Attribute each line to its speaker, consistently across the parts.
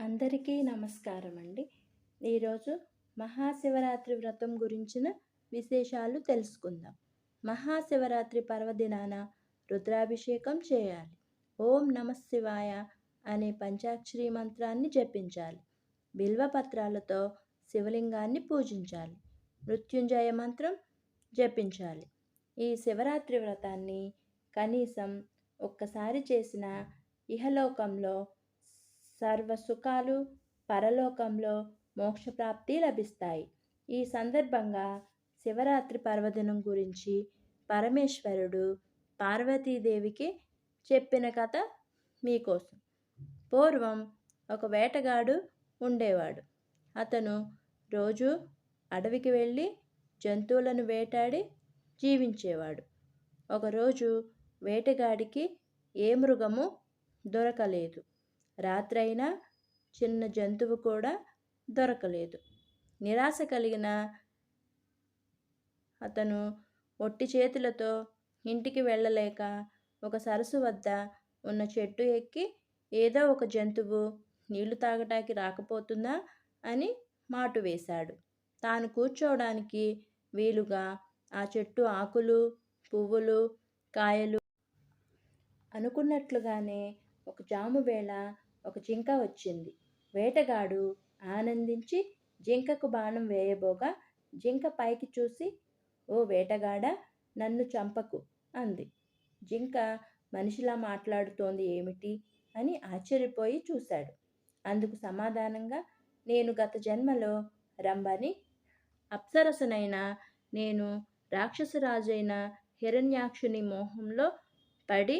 Speaker 1: అందరికీ నమస్కారం అండి ఈరోజు మహాశివరాత్రి వ్రతం గురించిన విశేషాలు తెలుసుకుందాం. మహాశివరాత్రి పర్వదినాన రుద్రాభిషేకం చేయాలి. ఓం నమ శివాయ అనే పంచాక్షరి మంత్రాన్ని జపించాలి. బిల్వపత్రాలతో శివలింగాన్ని పూజించాలి. మృత్యుంజయ మంత్రం జపించాలి. ఈ శివరాత్రి వ్రతాన్ని కనీసం ఒక్కసారి చేసిన ఇహలోకంలో సర్వసుఖాలు పరలోకంలో మోక్షప్రాప్తి లభిస్తాయి. ఈ సందర్భంగా శివరాత్రి పర్వదినం గురించి పరమేశ్వరుడు పార్వతీదేవికి చెప్పిన కథ మీకోసం. పూర్వం ఒక వేటగాడు ఉండేవాడు. అతను రోజు అడవికి వెళ్ళి జంతువులను వేటాడి జీవించేవాడు. ఒకరోజు వేటగాడికి ఏ మృగము దొరకలేదు. రాత్రైనా చిన్న జంతువు కూడా దొరకలేదు. నిరాశ కలిగిన అతను ఒట్టి చేతులతో ఇంటికి వెళ్ళలేక ఒక సరస్సు వద్ద ఉన్న చెట్టు ఎక్కి ఏదో ఒక జంతువు నీళ్ళు తాగటానికి రాకపోతుందా అని మాటు వేశాడు. తాను కూర్చోవడానికి వీలుగా ఆ చెట్టు ఆకులు పువ్వులు కాయలు అనుకున్నట్లుగానే ఒక జాము వేళ ఒక జింక వచ్చింది. వేటగాడు ఆనందించి జింకకు బాణం వేయబోగా జింక పైకి చూసి ఓ వేటగాడ నన్ను చంపకు అంది. జింక మనిషిలా మాట్లాడుతోంది ఏమిటి? అని ఆశ్చర్యపోయి చూశాడు. అందుకు సమాధానంగా నేను గత జన్మలో రంభని అప్సరసనైన నేను రాక్షసరాజైన హిరణ్యాక్షుని మోహంలో పడి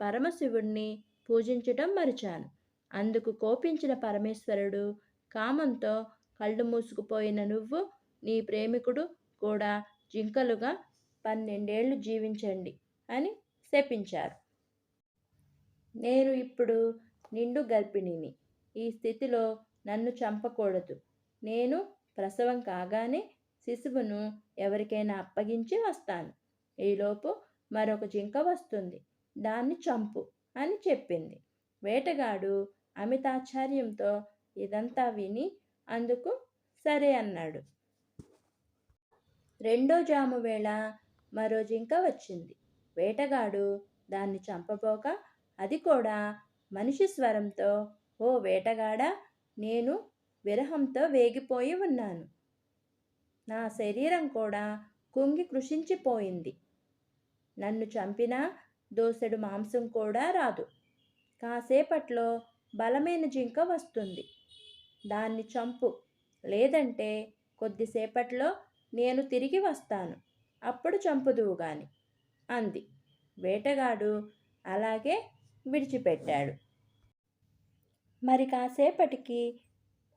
Speaker 1: పరమశివుణ్ణి పూజించటం మరిచాను. అందుకు కోపించిన పరమేశ్వరుడు కామంతో కళ్ళు మూసుకుపోయిన నువ్వు నీ ప్రేమికుడు కూడా జింకలుగా పన్నెండేళ్ళు జీవించండి అని శపించారు. నేను ఇప్పుడు నిండు గర్భిణిని ఈ స్థితిలో నన్ను చంపకూడదు. నేను ప్రసవం కాగానే శిశువును ఎవరికైనా అప్పగించి వస్తాను. ఈలోపు మరొక జింక వస్తుంది. దాన్ని చంపు అని చెప్పింది. వేటగాడు అమితాచార్యంతో ఇదంతా విని అందుకు సరే అన్నాడు. రెండో జాము వేళ మరో జింక వచ్చింది. వేటగాడు దాన్ని చంపబోక అది కూడా మనిషి స్వరంతో ఓ వేటగాడా నేను విరహంతో వేగిపోయి ఉన్నాను. నా శరీరం కూడా కుంగి కృషించిపోయింది. నన్ను చంపినా దోసెడు మాంసం కూడా రాదు. కాసేపట్లో బలమైన జింక వస్తుంది. దాన్ని చంపు. లేదంటే కొద్దిసేపట్లో నేను తిరిగి వస్తాను. అప్పుడు చంపుదువు గాని. అంది. వేటగాడు అలాగే విడిచిపెట్టాడు. మరి కాసేపటికి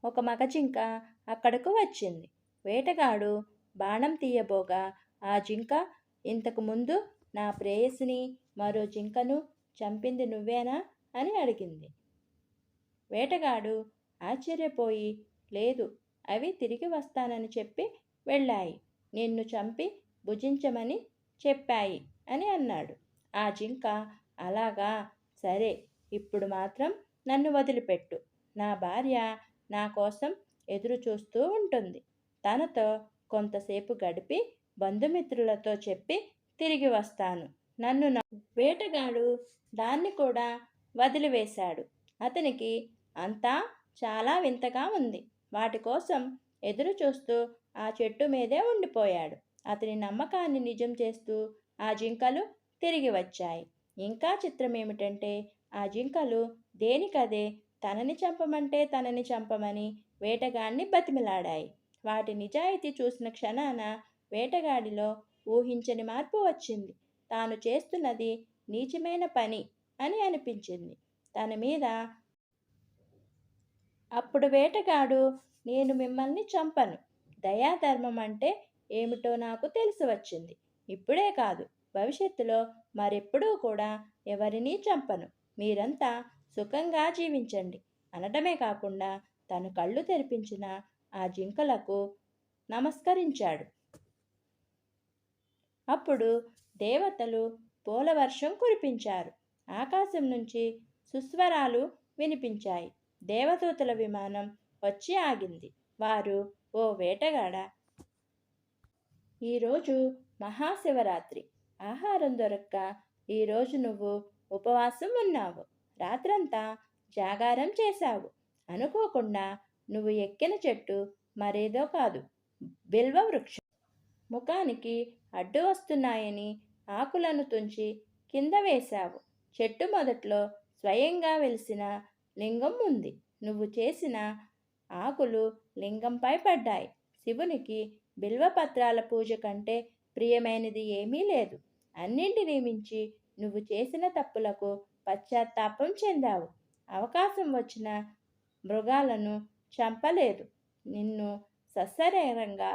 Speaker 1: ఒక మగ జింక అక్కడకు వచ్చింది. వేటగాడు బాణం తీయబోగా ఆ జింక ఇంతకు ముందు నా ప్రేయసిని మరో జింకను చంపింది నువ్వేనా? అని అడిగింది. వేటగాడు ఆశ్చర్యపోయి లేదు అవి తిరిగి వస్తానని చెప్పి వెళ్ళాయి. నిన్ను చంపి భుజించమని చెప్పాయి అని అన్నాడు. ఆ జింక అలాగా సరే ఇప్పుడు మాత్రం నన్ను వదిలిపెట్టు. నా భార్య నా కోసం ఎదురు చూస్తూ ఉంటుంది. తనతో కొంతసేపు గడిపి బంధుమిత్రులతో చెప్పి తిరిగి వస్తాను. నన్ను వేటగాడు దాన్ని కూడా వదిలివేశాడు. అతనికి అంతా చాలా వింతగా ఉంది. వాటి కోసం ఎదురు చూస్తూ ఆ చెట్టు మీదే ఉండిపోయాడు. అతని నమ్మకాన్ని నిజం చేస్తూ ఆ జింకలు తిరిగి వచ్చాయి. ఇంకా చిత్రం ఏమిటంటే ఆ జింకలు దేనికదే తనని చంపమంటే తనని చంపమని వేటగాడిని బతిమిలాడాయి. వాటి నిజాయితీ చూసిన క్షణాన వేటగాడిలో ఊహించని మార్పు వచ్చింది. తాను చేస్తున్నది నీచమైన పని అని అనిపించింది. తన మీద అప్పుడు వేటగాడు నేను మిమ్మల్ని చంపను. దయాధర్మం అంటే ఏమిటో నాకు తెలిసి వచ్చింది. ఇప్పుడే కాదు. భవిష్యత్తులో మరెప్పుడూ కూడా ఎవరినీ చంపను. మీరంతా సుఖంగా జీవించండి. అనడమే కాకుండా తను కళ్ళు తెరిపించిన ఆ జింకలకు నమస్కరించాడు. అప్పుడు దేవతలు పూలవర్షం కురిపించారు. ఆకాశం నుంచి సుస్వరాలు వినిపించాయి. దేవదూతల విమానం వచ్చి ఆగింది. వారు ఓ వేటగాడ! ఈరోజు మహాశివరాత్రి. ఆహారం దొరక్క ఈరోజు నువ్వు ఉపవాసం ఉన్నావు. రాత్రంతా జాగారం చేశావు. అనుకోకుండా నువ్వు ఎక్కిన చెట్టు మరేదో కాదు. బిల్వ వృక్షం. ముఖానికి అడ్డు వస్తున్నాయని ఆకులను తుంచి కింద వేశావు. చెట్టు మొదట్లో స్వయంగా వెలిసిన లింగం ఉంది. నువ్వు చేసిన ఆకులు లింగంపై పడ్డాయి. శివునికి బిల్వపత్రాల పూజ కంటే ప్రియమైనది ఏమీ లేదు. అన్నింటినీ మించి నువ్వు చేసిన తప్పులకు పశ్చాత్తాపం చెందావు. అవకాశం వచ్చిన మృగాలను చంపలేదు. నిన్ను సశరీరంగా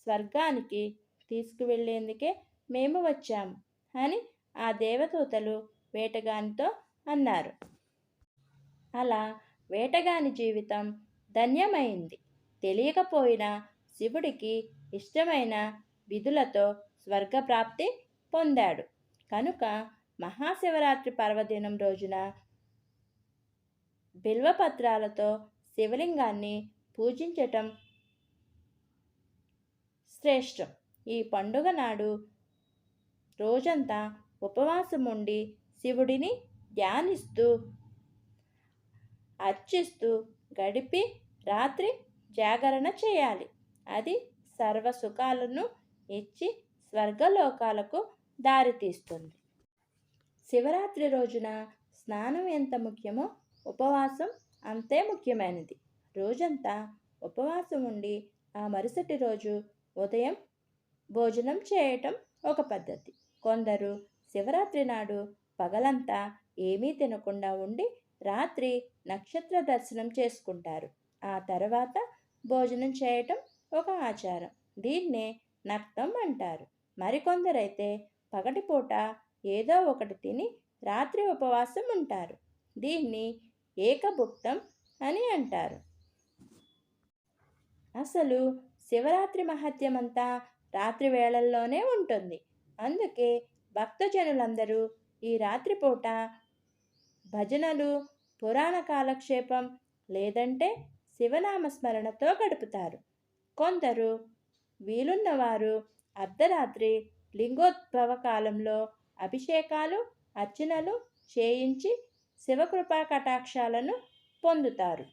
Speaker 1: స్వర్గానికి తీసుకువెళ్ళేందుకే మేము వచ్చాము అని ఆ దేవదూతలు వేటగానితో అన్నారు. అలా వేటగాని జీవితం ధన్యమైంది. తెలియకపోయినా శివుడికి ఇష్టమైన విధులతో స్వర్గప్రాప్తి పొందాడు. కనుక మహాశివరాత్రి పర్వదినం రోజున బిల్వపత్రాలతో శివలింగాన్ని పూజించటం శ్రేష్టం. ఈ పండుగ నాడు రోజంతా ఉపవాసం ఉండి శివుడిని ధ్యానిస్తూ అర్చిస్తూ గడిపి రాత్రి జాగరణ చేయాలి. అది సర్వ సుఖాలను ఇచ్చి స్వర్గలోకాలకు దారితీస్తుంది. శివరాత్రి రోజున స్నానం ఎంత ముఖ్యమో ఉపవాసం అంతే ముఖ్యమైనది. రోజంతా ఉపవాసం ఉండి ఆ మరుసటి రోజు ఉదయం భోజనం చేయటం ఒక పద్ధతి. కొందరు శివరాత్రి నాడు పగలంతా ఏమీ తినకుండా ఉండి రాత్రి నక్షత్ర దర్శనం చేసుకుంటారు. ఆ తర్వాత భోజనం చేయటం ఒక ఆచారం. దీన్నే నక్తం అంటారు. మరికొందరైతే పగటిపూట ఏదో ఒకటి తిని రాత్రి ఉపవాసం ఉంటారు. దీన్ని ఏకభుక్తం అని అంటారు. అసలు శివరాత్రి మహత్యమంతా రాత్రి వేళల్లోనే ఉంటుంది. అందుకే భక్తజనులందరూ ఈ రాత్రిపూట భజనలు పురాణ కాలక్షేపం లేదంటే శివనామస్మరణతో గడుపుతారు. కొందరు వీలున్నవారు అర్ధరాత్రి లింగోద్భవ కాలంలో అభిషేకాలు అర్చనలు చేయించి శివకృపా కటాక్షాలను పొందుతారు.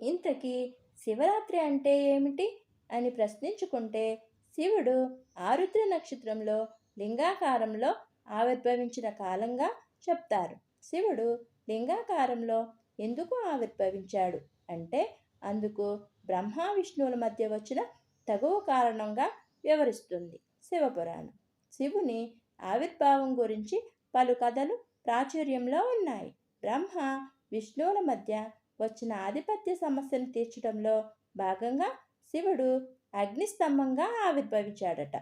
Speaker 1: ఇంతకీ శివరాత్రి అంటే ఏమిటి అని ప్రశ్నించుకుంటే శివుడు ఆరుద్ర నక్షత్రంలో లింగాకారంలో ఆవిర్భవించిన కాలంగా చెప్తారు. శివుడు లింగాకారంలో ఎందుకు ఆవిర్భవించాడు? అంటే అందుకు బ్రహ్మ విష్ణువుల మధ్య వచ్చిన తగువ కారణంగా వివరిస్తుంది శివపురాణం. శివుని ఆవిర్భావం గురించి పలు కథలు ప్రాచుర్యంలో ఉన్నాయి. బ్రహ్మ విష్ణువుల మధ్య వచ్చిన ఆధిపత్య సమస్యను తీర్చడంలో భాగంగా శివుడు అగ్నిస్తంభంగా ఆవిర్భవించాడట.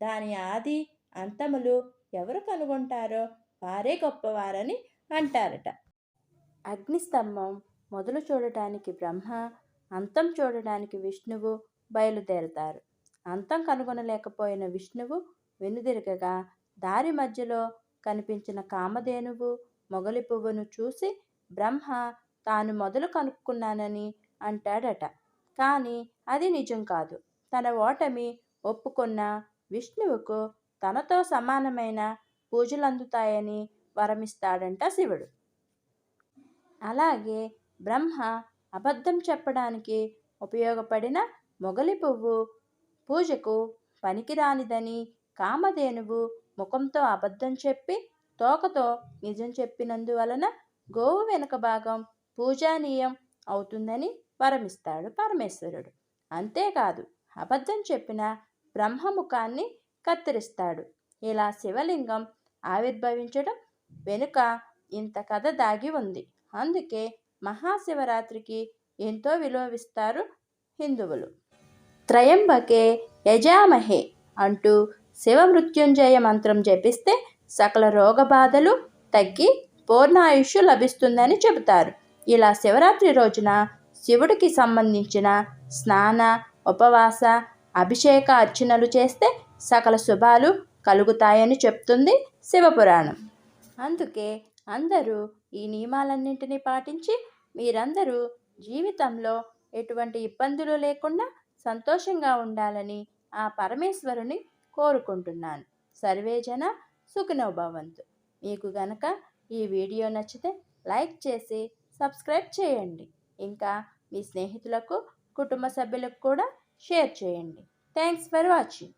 Speaker 1: దాని ఆది అంతములు ఎవరు కనుగొంటారో వారే గొప్పవారని అంటారట. అగ్నిస్తంభం మొదలు చూడటానికి బ్రహ్మ అంతం చూడటానికి విష్ణువు బయలుదేరతారు. అంతం కనుగొనలేకపోయిన విష్ణువు వెనుదిరగగా దారి మధ్యలో కనిపించిన కామధేనువు మొగలి పువ్వును చూసి బ్రహ్మ తాను మొదలు కనుక్కున్నానని అంటాడట. కానీ అది నిజం కాదు. తన ఓటమి ఒప్పుకున్న విష్ణువుకు తనతో సమానమైన పూజలు అందుతాయని వరమిస్తాడంట శివుడు. అలాగే బ్రహ్మ అబద్ధం చెప్పడానికి ఉపయోగపడిన మొగలి పువ్వు. పూజకు పనికిరానిదని కామధేనువు ముఖంతో అబద్ధం చెప్పి తోకతో నిజం చెప్పినందువలన గోవు వెనుక భాగం పూజానీయం అవుతుందని వరమిస్తాడు పరమేశ్వరుడు. అంతేకాదు అబద్ధం చెప్పిన బ్రహ్మముఖాన్ని కత్తిరిస్తాడు. ఇలా శివలింగం ఆవిర్భవించడం వెనుక ఇంత కథ దాగి ఉంది. అందుకే మహాశివరాత్రికి ఎంతో విలువిస్తారు హిందువులు. త్రయంబకే యజామహే అంటూ శివమృత్యుంజయ మంత్రం జపిస్తే సకల రోగబాధలు తగ్గి పూర్ణాయుష్యు లభిస్తుందని చెబుతారు. ఇలా శివరాత్రి రోజున శివుడికి సంబంధించిన స్నాన ఉపవాస అభిషేక అర్చనలు చేస్తే సకల శుభాలు కలుగుతాయని చెప్తుంది శివపురాణం. అందుకే అందరూ ఈ నియమాలన్నింటినీ పాటించి మీరందరూ జీవితంలో ఎటువంటి ఇబ్బందులు లేకుండా సంతోషంగా ఉండాలని ఆ పరమేశ్వరుని కోరుకుంటున్నాను. సర్వేజన సుఖనోభవంతు మీకు గనక ఈ వీడియో నచ్చితే లైక్ చేసి సబ్స్క్రైబ్ చేయండి. ఇంకా మీ స్నేహితులకు కుటుంబ సభ్యులకు కూడా షేర్ చేయండి. Thanks for watching.